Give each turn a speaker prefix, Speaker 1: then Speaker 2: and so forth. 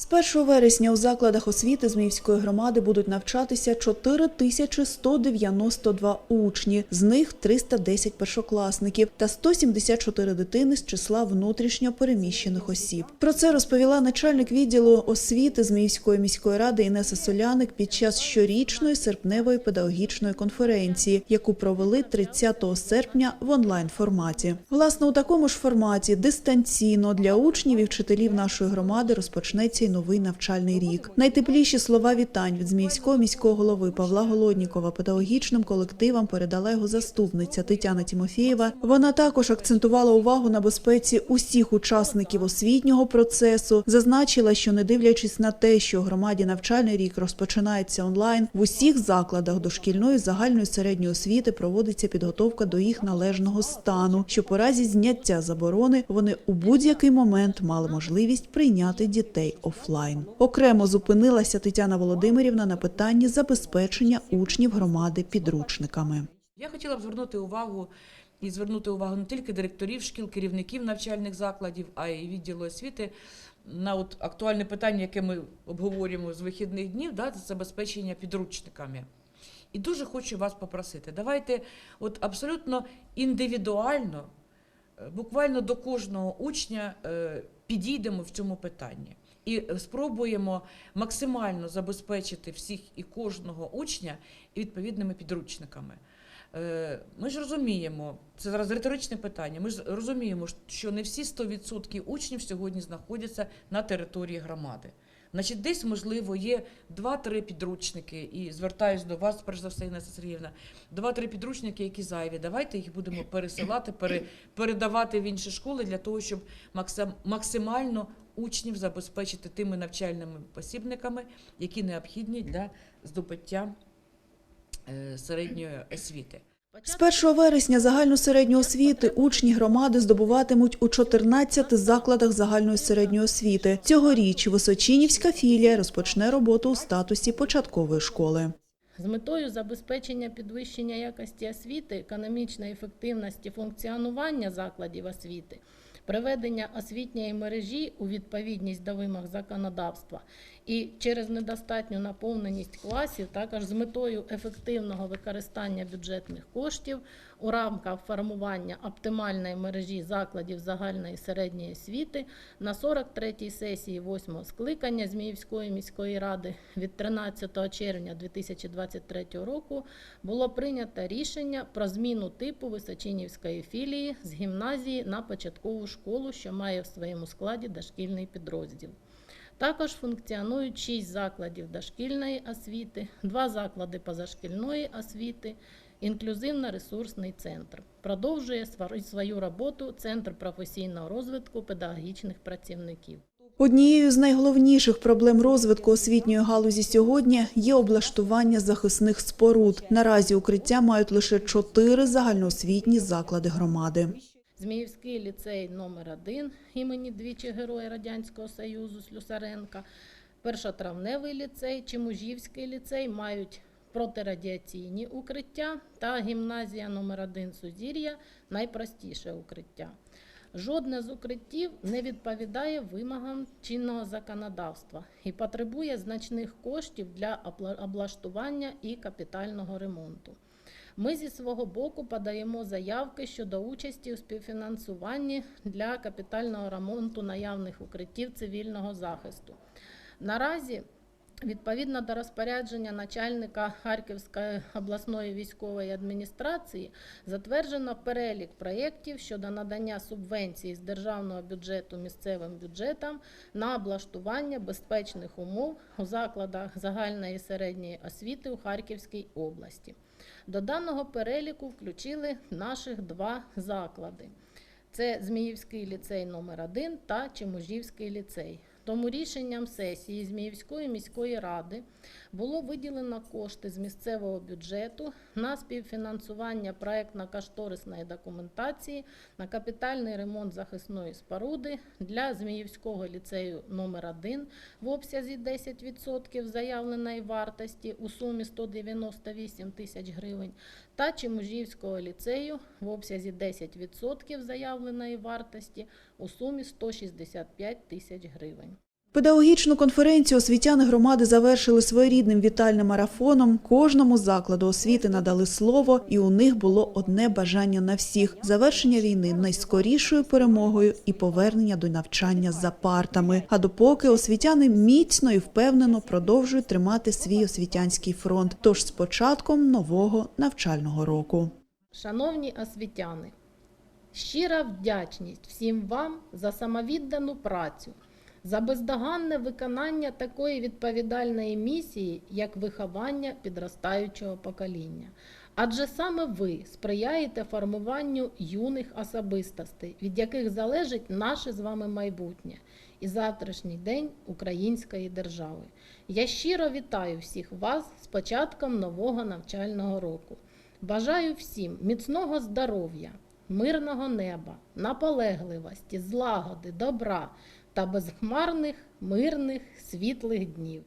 Speaker 1: З 1 вересня у закладах освіти Зміївської громади будуть навчатися 4192 учні, з них 310 першокласників та 174 дитини з числа внутрішньо переміщених осіб. Про це розповіла начальник відділу освіти Зміївської міської ради Інеса Соляник під час щорічної серпневої педагогічної конференції, яку провели 30 серпня в онлайн форматі. Власне, у такому ж форматі дистанційно для учнів і вчителів нашої громади розпочнеться новий навчальний рік. Найтепліші слова вітань від Зміївського міського голови Павла Голоднікова педагогічним колективам передала його заступниця Тетяна Тімофєєва. Вона також акцентувала увагу на безпеці усіх учасників освітнього процесу, зазначила, що не дивлячись на те, що громаді навчальний рік розпочинається онлайн, в усіх закладах дошкільної загальної середньої освіти проводиться підготовка до їх належного стану, що по разі зняття заборони вони у будь-який момент мали можливість прийняти дітей офлайн. Окремо зупинилася Тетяна Володимирівна на питанні забезпечення учнів громади підручниками.
Speaker 2: Я хотіла б звернути увагу і звернути увагу не тільки директорів шкіл, керівників навчальних закладів, а й відділу освіти на от актуальне питання, яке ми обговорюємо з вихідних днів, да, це забезпечення підручниками. І дуже хочу вас попросити, давайте от абсолютно індивідуально, е, буквально до кожного учня е, підійдемо в цьому питанні. І спробуємо максимально забезпечити всіх і кожного учня відповідними підручниками. Е, Ми ж розуміємо, це зараз риторичне питання. Ми ж розуміємо, що не всі 100% учнів сьогодні знаходяться на території громади. Значить, десь, можливо, є 2-3 підручники, і звертаюсь до вас, перш за все, Інеса Сергіївна, 2-3 підручники, які зайві. Давайте їх будемо пересилати, пере, передавати в інші школи для того, щоб максим- максимально учнів забезпечити тими навчальними посібниками, які необхідні для здобуття е, середньої освіти.
Speaker 1: З 1 вересня загальну середню освіти учні громади здобуватимуть у 14 закладах загальної середньої освіти. Цьогоріч Височинівська філія розпочне роботу у статусі початкової школи.
Speaker 3: З метою забезпечення підвищення якості освіти, економічної ефективності функціонування закладів освіти, приведення освітньої мережі у відповідність до вимог законодавства і через недостатню наповненість класів, також з метою ефективного використання бюджетних коштів у рамках формування оптимальної мережі закладів загальної середньої освіти на 43-й сесії 8-го скликання Зміївської міської ради від 13 червня 2023 року було прийнято рішення про зміну типу Височинівської філії з гімназії на початкову школу, що має в своєму складі дошкільний підрозділ. Також функціонують 6 закладів дошкільної освіти, 2 заклади позашкільної освіти, інклюзивно-ресурсний центр. Продовжує свою роботу Центр професійного розвитку педагогічних працівників.
Speaker 1: Однією з найголовніших проблем розвитку освітньої галузі сьогодні є облаштування захисних споруд. Наразі укриття мають лише чотири загальноосвітні заклади громади.
Speaker 3: Зміївський ліцей номер 1 імені двічі Героя Радянського Союзу Слюсаренка, Першотравневий ліцей, Чемужівський ліцей мають протирадіаційні укриття та гімназія номер 1 Сузір'я найпростіше укриття. Жодне з укриттів не відповідає вимогам чинного законодавства і потребує значних коштів для облаштування і капітального ремонту. Ми зі свого боку подаємо заявки щодо участі у співфінансуванні для капітального ремонту наявних укриттів цивільного захисту. Наразі Відповідно до розпорядження начальника Харківської обласної військової адміністрації затверджено перелік проєктів щодо надання субвенцій з державного бюджету місцевим бюджетам на облаштування безпечних умов у закладах загальної і середньої освіти у Харківській області. До даного переліку включили наших два заклади. Це Зміївський ліцей номер 1 та Чеможівський ліцей. Тому рішенням сесії Зміївської міської ради було виділено кошти з місцевого бюджету на співфінансування проектно-кошторисної документації на капітальний ремонт захисної споруди для Зміївського ліцею номер 1 в обсязі 10% заявленої вартості у сумі 198 тисяч гривень та Чемужівського ліцею в обсязі 10% заявленої вартості у сумі 165 тисяч гривень.
Speaker 1: Педагогічну конференцію освітяни громади завершили своєрідним вітальним марафоном. Кожному закладу освіти надали слово, і у них було одне бажання на всіх: завершення війни найскорішою перемогою і повернення до навчання за партами. А допоки освітяни міцно і впевнено продовжують тримати свій освітянський фронт. Тож з початком нового навчального року.
Speaker 3: Шановні освітяни, щира вдячність всім вам за самовіддану працю, за бездоганне виконання такої відповідальної місії, як виховання підростаючого покоління. Адже саме ви сприяєте формуванню юних особистостей, від яких залежить наше з вами майбутнє і завтрашній день української держави. Я щиро вітаю всіх вас з початком нового навчального року. Бажаю всім міцного здоров'я, мирного неба, наполегливості, злагоди, добра та безхмарних, мирних, світлих днів.